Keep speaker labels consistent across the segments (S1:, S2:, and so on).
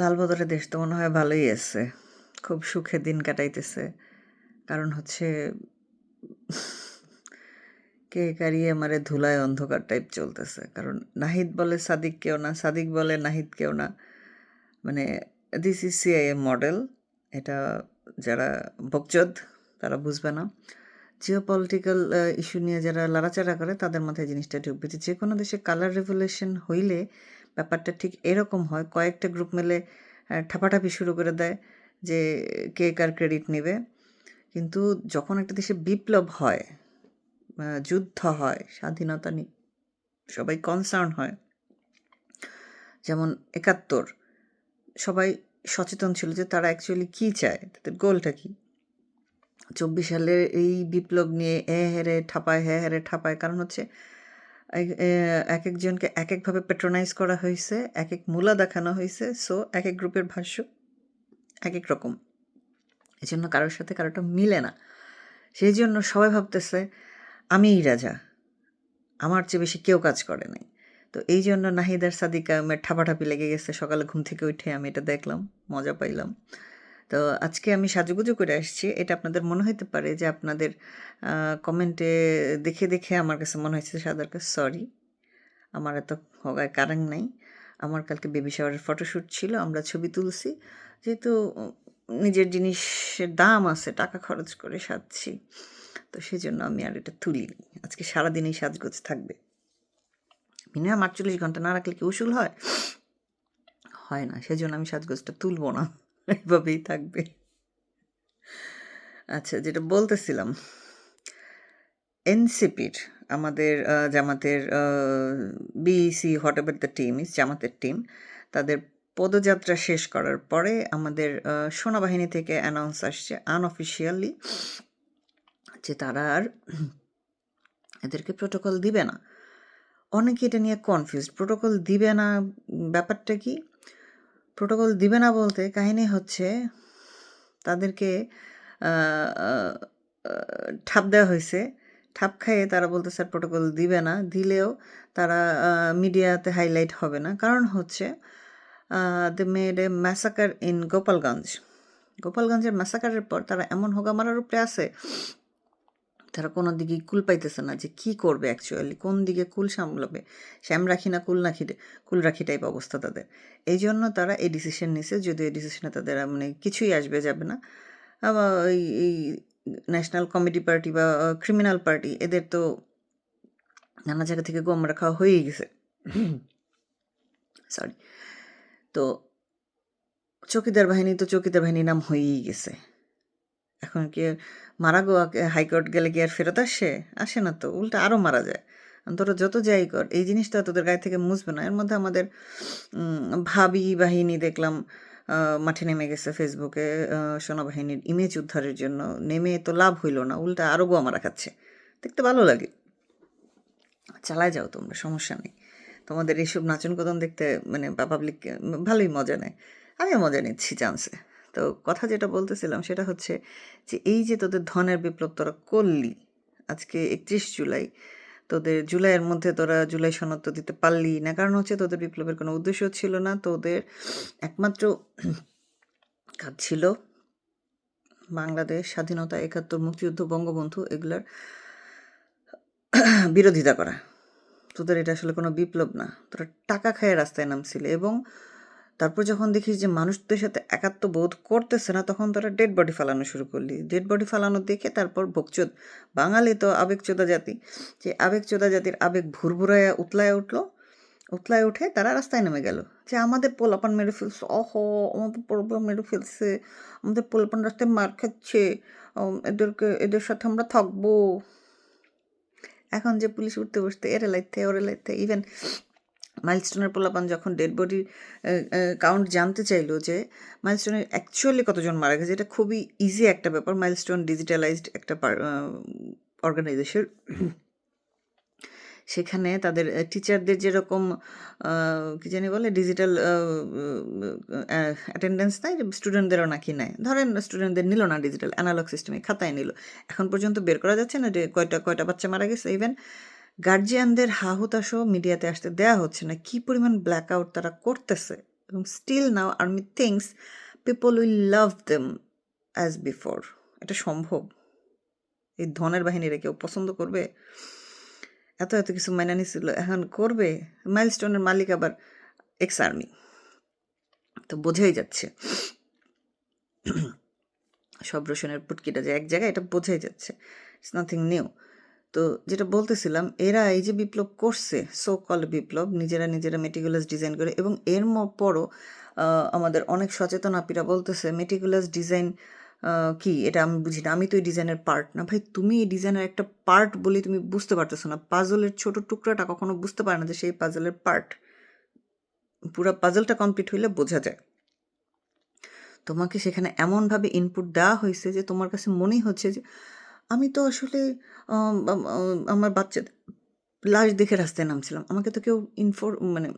S1: লালবদরের দেশ তো মনে হয় ভালোই আছে। খুব সুখে দিন কাটাইতেছে। কারণ হচ্ছে কে কারিয়ে আমারে ধুলায় অন্ধকার টাইপ চলতেছে। কারণ নাহিদ বলে সাদিক কেউ না, সাদিক বলে নাহিদ কেউ না। মানে দিস ইজ সিআইএ মডেল এটা যারা বকচদ, তারা বুঝবে না। জিও পলিটিক্যাল ইস্যু নিয়ে যারা লড়াচাড়া করে, তাদের মাথায় জিনিসটা ঢুকবে যে কোনো দেশে কালার রেভলিউশন হইলে ব্যাপারটা ঠিক এরকম হয়। কয়েকটা গ্রুপ মিলে ঠাপাঠাপি শুরু করে দেয় যে, কে কার ক্রেডিট নেবে। কিন্তু যখন একটা দেশে বিপ্লব হয় যুদ্ধ হয়, স্বাধীনতা নিয়ে সবাই কনসার্ন হয়। যেমন একাত্তর, সবাই সচেতন ছিল যে তারা অ্যাকচুয়ালি কী চায়, তাদের গোলটা কী? চব্বিশ সালে এই বিপ্লব নিয়ে এ হেরে ঠাপায় হ্যাঁ হেরে ঠাপায়, কারণ হচ্ছে এক- একজনকে এক একভাবে পেট্রোনাইজ করা হয়েছে এক এক মূলা দেখানো হয়েছে সো এক এক গ্রুপের ভাষ্য এক এক রকম। এই জন্য কারোর সাথে কারোটা মিলে না। সেই জন্য সবাই ভাবতেছে আমিই রাজা, আমার চেয়ে বেশি কেউ কাজ করে নাই। তো এই জন্য নাহিদার সাদিকা আমার ঠাপাঠাপি লেগে গেছে, সকালে ঘুম থেকে উঠে আমি এটা দেখলাম, মজা পাইলাম। তো আজকে আমি সাজুগুজু করে আসছি। এটা আপনাদের মনে হতে পারে যে আপনাদের কমেন্টে দেখে দেখে আমার কাছে মনে হয়েছে সাদার কাছে সরি আমার এত হগায় কারণ নাই। আমার কালকে বেবি শাওয়ারের ফটোশ্যুট ছিল, আমরা ছবি তুলছি। যেহেতু নিজের জিনিসের দাম আছে, টাকা খরচ করে সাজছি। তো সেই জন্য আমি আর এটা তুলিনি। আজকে সারাদিনই সাজগোজ থাকবে। মিনিমাম আটচল্লিশ ঘণ্টা না রাখলে কি উসুল হয়? হয় না, সেজন্য আমি সাজগোজটা তুলবো না। এভাবেই থাকবে। আচ্ছা যেটা বলতেছিলাম, এনসিপির, আমাদের জামাতের BEC whatever the team is জামাতের টিম তাদের পদযাত্রা শেষ করার পরে আমাদের সেনাবাহিনী থেকে অ্যানাউন্স আসছে আনঅফিসিয়ালি যে তারা আর এদেরকে প্রোটোকল দিবে না। অনেকে এটা নিয়ে কনফিউজ প্রোটোকল দিবে না, ব্যাপারটা কি? প্রোটোকল দিবে না বলতে কাহিনী হচ্ছে তাদেরকে ঠাপ দেওয়া হয়েছে। ঠাপ খাইয়ে তারা বলতে স্যার প্রোটোকল দিবে না। দিলেও তারা মিডিয়াতে হাইলাইট হবে না। কারণ হচ্ছে they made a massacre in Gopalganj গোপালগঞ্জের ম্যাসাকারের পর তারা এমন হোগা মারার উপরে আছে তারা কোনো দিকে কুল পাইতেছে না যে কি করবে অ্যাকচুয়ালি কোন দিকে কুল সামলাবে? শ্যাম রাখি না কুল রাখি কুল রাখি টাইপ অবস্থা তাদের। এই জন্য তারা এই ডিসিশন নিছে, যদিও এই ডিসিশনে তাদের মানে কিছুই আসবে যাবে না। আবার এই ন্যাশনাল কমিটি পার্টি বা ক্রিমিনাল পার্টি এদের তো নানা জায়গা থেকে গম রাখা হয়েই গেছে। সরি তো চৌকিদার বাহিনী তো চৌকিদার বাহিনীর নাম হয়েই গেছে। এখন কি মারা গো হাইকোর্ট গেলে কি আর ফেরত আসে? আসে না তো, উল্টা আরও মারা যায়। তোরা যত যাই কর, এই জিনিসটা তোদের গায়ে থেকে মুছবে না। এর মধ্যে আমাদের ভাবি বাহিনী দেখলাম মাঠে নেমে গেছে ফেসবুকে সেনাবাহিনীর ইমেজ উদ্ধারের জন্য। নেমে তো লাভ হইল না, উল্টা আরও গোয়া মারা খাচ্ছে। দেখতে ভালো লাগে। চালায় যাও তোমরা, সমস্যা নেই। তোমাদের এইসব নাচন কদম দেখতে মানে পাবলিক ভালোই মজা নেয়। আমিও মজা নিচ্ছি চান্সে তো কথা যেটা বলতেছিলাম সেটা হচ্ছে যে এই যে তোদের ধনের বিপ্লব তোরা করলি আজকে একত্রিশ জুলাই, তোদের জুলাইয়ের মধ্যে তোরা জুলাই সনদ দিতে পারলি না। কারণ হচ্ছে তোদের বিপ্লবের কোনো উদ্দেশ্য ছিল না, তোদের একমাত্র কাজ ছিল বাংলাদেশ স্বাধীনতা একাত্তর, মুক্তিযুদ্ধ, বঙ্গবন্ধু এগুলার বিরোধিতা করা। তোদের এটা আসলে কোনো বিপ্লব না। তোরা টাকা খায় রাস্তায় নামছিলে এবং তারপর যখন দেখিস যে মানুষদের সাথে একাত্ম বোধ করতেছে না, তখন তারা ডেড বডি ফালানো শুরু করলি। ডেড বডি ফালানো দেখে তারপর ভোগচোদ। বাঙালি তো আবেগচোদা জাতি। যে আবেগচোদা জাতির আবেগ ভুরভুরায়া উতলায় উঠল। উতলায় উঠে তারা রাস্তায় নেমে গেল। যে আমাদের পোলাপান মেরে ফেলছে। অহ, আমাদের পোলাপান মেরে ফেলছে। আমাদের পোলাপান রাস্তায় মার খাচ্ছে। এদেরকে, এদের সাথে আমরা থাকব। এখন যে পুলিশ উঠতে বসতে এরে লাইতে, ওরে লাইতে ইভেন মাইলস্টোনের পোলাপান যখন ডেড বডির কাউন্ট জানতে চাইলো যে মাইলস্টোনের অ্যাকচুয়ালি কতজন মারা গেছে, এটা খুবই ইজি একটা ব্যাপার। মাইলস্টোন ডিজিটালাইজড একটা অর্গানাইজেশন সেখানে তাদের টিচারদের যেরকম কি জানি বলে ডিজিটাল অ্যাটেন্ডেন্স নেয় স্টুডেন্টদেরও নাকি নেয় ধরেন স্টুডেন্টদের নিল না ডিজিটাল অ্যানালগ সিস্টেমে খাতায় নিল। এখন পর্যন্ত বের করা যাচ্ছে না যে কয়টা কয়টা বাচ্চা মারা গেছে ইভেন গার্জিয়ানদের হাহুতাশও মিডিয়াতে আসতে দেয়া হচ্ছে না। কি পরিমাণ ব্ল্যাক আউট তারা করতেছে? এবং still now army thinks people will love them as before এটা সম্ভব? এই ধনের বাহিনীরা কেউ পছন্দ করবে? এত এত কিছু মাইনা নিছিল, এখন করবে? মাইলস্টোনের মালিক আবার এক্স আর্মি তো বোঝাই যাচ্ছে। সব রসুনের পুটকিটা যে এক জায়গায়, এটা বোঝাই যাচ্ছে। ইটস নাথিং নিউ তো যেটা বলতেছিলাম, এরা এই যে বিপ্লব করছে সো কল বিপ্লব, নিজেরা নিজেরা মেটিকুলাস ডিজাইন করে এবং এর পরও আমাদের অনেক সচেতন আপিরা বলতেছে মেটিকুলাস ডিজাইন কি? এটা আমি বুঝি না, আমি তো এই ডিজাইনের পার্ট না। ভাই, তুমি এই ডিজাইনের একটা পার্ট বলে তুমি বুঝতে পারতেছো না। পাজলের ছোট টুকরাটা কখনো বুঝতে পারে না যে সেই পাজলের পার্ট পুরো পাজলটা কমপ্লিট হইলে বোঝা যায়। তোমাকে সেখানে এমনভাবে ইনপুট দেওয়া হয়েছে যে তোমার কাছে মনেই হচ্ছে যে আমি তো আসলে আম, আম, আম, আমার বাচ্চা লাশ দেখে রাস্তায় নামছিলাম। আমাকে তো কেউ ইনফোর মানে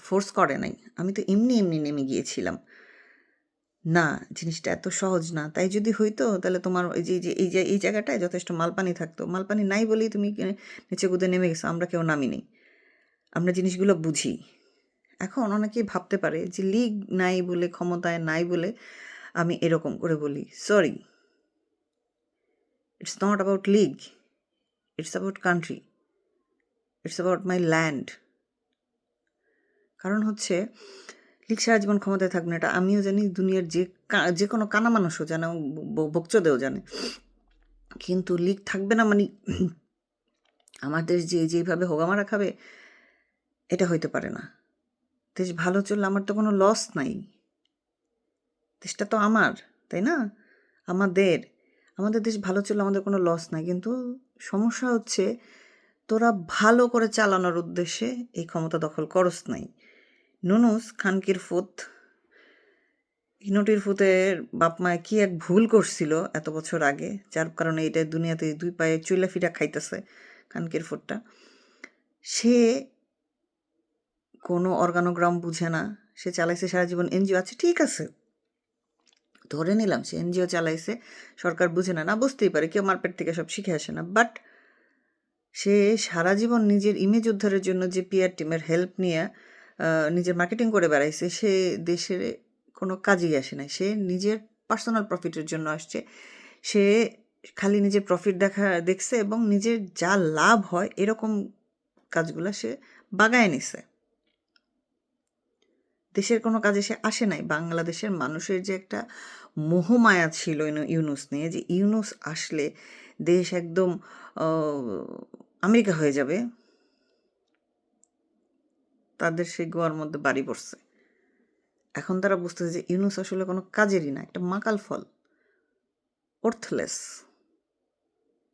S1: ফোর্স করে নাই। আমি তো এমনি এমনি নেমে গিয়েছিলাম। না জিনিসটা এত সহজ না। তাই যদি হইতো তাহলে তোমার এই যে এই যে এই জায়গাটায় যথেষ্ট মালপানি থাকতো। মালপানি নাই বলেই তুমি নিচে কুদে নেমে গেছো। আমরা কেউ নামি নেই। আমরা জিনিসগুলো বুঝি। এখন অনেকেই ভাবতে পারে যে লিগ নাই বলে ক্ষমতায় নাই বলে আমি এরকম করে বলি। Sorry it's not about League it's about country it's about my land কারণ হচ্ছে লিগ সারা জীবন ক্ষমতায় থাকবে না। এটা আমিও জানি, দুনিয়ার যে যে কোনো কানা মানুষও জানে বকচোদেও জানে। কিন্তু লিগ থাকবে না মানে আমার দেশ যে, যেভাবে হোগামারা খাবে, এটা হইতে পারে না। দেশ ভালো চললে আমার তো কোনো লস নাই। দেশটা তো আমার, তাই না? আমাদের। আমাদের দেশ ভালো চললে আমাদের কোনো লস নাই। কিন্তু সমস্যা হচ্ছে তোরা ভালো করে চালানোর উদ্দেশ্যে এই ক্ষমতা দখল করস নাই। নুনুস খানকির ফুত ইনটির ফুতের বাপ মায় কি এক ভুল করছিল এত বছর আগে, যার কারণে এটা দুনিয়াতে দুই পায়ে চুইলা ফিরা খাইতেছে খানকির ফুটটা সে কোনো অর্গানোগ্রাম বুঝে না, সে চালাইছে সারা জীবন এনজিও আছে ঠিক আছে। ধরে নিলাম সে এনজিও চালাইছে, সরকার বুঝে না না বুঝতেই পারে, কেউ মারপেট থেকে সব শিখে আসে না। বাট সে সারা জীবন নিজের ইমেজ উদ্ধারের জন্য যে পিআর টিমের হেল্প নিয়ে নিজের মার্কেটিং করে বেড়াইছে, সে দেশের কোনো কাজেই আসে না সে নিজের পার্সোনাল প্রফিটের জন্য আসছে। সে খালি নিজের প্রফিট দেখা, দেখছে এবং নিজের যা লাভ হয়, এরকম কাজগুলো সে বাগায় নিছে। দেশের কোনো কাজে সে আসে নাই। বাংলাদেশের মানুষের যে একটা মোহমায়া ছিল ইউনুস নিয়ে যে ইউনুস আসলে দেশ একদম আমেরিকা হয়ে যাবে, তাদের সেই গোয়ার মধ্যে বাড়ি পড়ছে। এখন তারা বুঝতেছে যে ইউনুস আসলে কোনো কাজেরই না, একটা মাকাল ফল অর্থলেস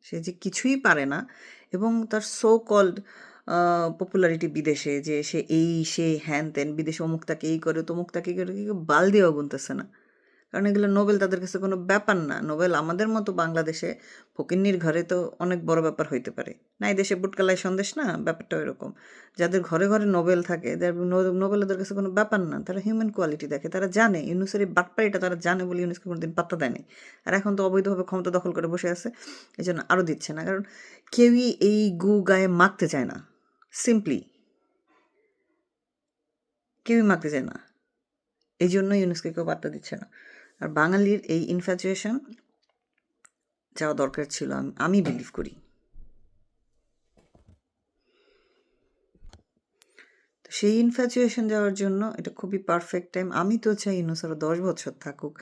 S1: সে যে কিছুই পারে না এবং তার সো কল্ড পপুলারিটি বিদেশে যে সে এই, সে, হ্যান ত্যান, বিদেশে অমুক তাকে এই করে, তমুক তাকে এই করে বাল দিয়েও গুনতেছে না। কারণ এগুলো নোবেল তাদের কাছে কোনো ব্যাপার না। নোবেল আমাদের মতো বাংলাদেশে ফকিন্নির ঘরে তো অনেক বড় ব্যাপার হইতে পারে। না, এই দেশে বুটকালাই সন্দেশ না, ব্যাপারটা এরকম যাদের ঘরে ঘরে নোবেল থাকে নোবেল ওদের কাছে কোনো ব্যাপার না। তারা হিউম্যান কোয়ালিটি দেখে, তারা জানে। ইউনুসের এই বাটপাড়িটা তারা জানে বলে ইউনুসকে কোনোদিন পাত্তা দেয়নি। আর এখন তো অবৈধভাবে ক্ষমতা দখল করে বসে আছে এই জন্য আরও দিচ্ছে না। কারণ কেউই এই গু গায়ে মাখতে চায় না। সিম্পলি কেউই মাখতে চায় না। এই জন্য ইউনেস্কো কেউ বার্তা দিচ্ছে না। আর বাঙালির এই ইনফ্যাচুয়েশন যাওয়া দরকার ছিল, আমি বিলিভ করি। তো সেই ইনফ্যাচুয়েশন যাওয়ার জন্য এটা খুবই পারফেক্ট টাইম আমি তো চাই ইউনুস আরও দশ বছর থাকুক।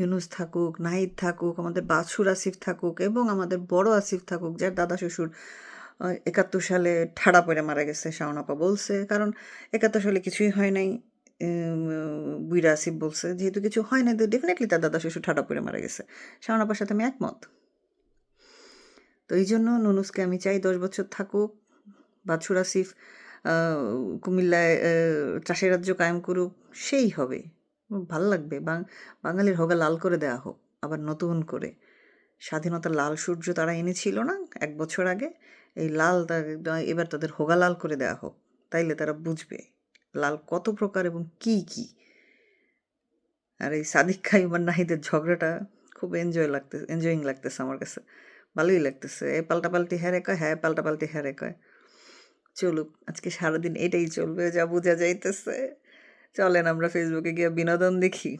S1: ইউনুস থাকুক, নাহিদ থাকুক, আমাদের বাছুর আসিফ থাকুক এবং আমাদের বড় আসিফ থাকুক, যার দাদা শ্বশুর একাত্তর সালে ঠাড়া পড়ে মারা গেছে শাওনাপা বলছে। কারণ একাত্তর সালে কিছুই হয় নাই। বুইরা আসিফ বলছে, যেহেতু কিছু হয় না তো ডেফিনেটলি তার দাদা শ্বশুর ঠাড়া পড়ে মারা গেছে। শাওনাপার সাথে আমি একমত। তো এই জন্য নুনুসকে আমি চাই দশ বছর থাকুক, বাছুর আসিফ কুমিল্লায় চাষের রাজ্য কায়েম করুক, সেই হবে। ভালো লাগবে। বাঙালির হোগা লাল করে দেওয়া হোক, আবার নতুন করে। স্বাধীনতার লাল সূর্য তারা এনেছিল না, এক বছর আগে। এই লাল এবার তাদের হোগা লাল করে দেওয়া হোক, তাইলে তারা বুঝবে লাল কত প্রকার এবং কি কি। আর এই সাদিক খাই বা নাহিদের ঝগড়াটা খুব এনজয় লাগতে এনজয়িং লাগতেছে আমার কাছে, ভালোই লাগতেছে। এ পাল্টাপাল্টি হ্যারে কয় হ্যাঁ পাল্টাপাল্টি হ্যারে কয় চলুক, আজকে সারাদিন এটাই চলবে, যা বোঝা যাইতেছে। চলেন আমরা ফেসবুকে গিয়ে বিনোদন দেখি।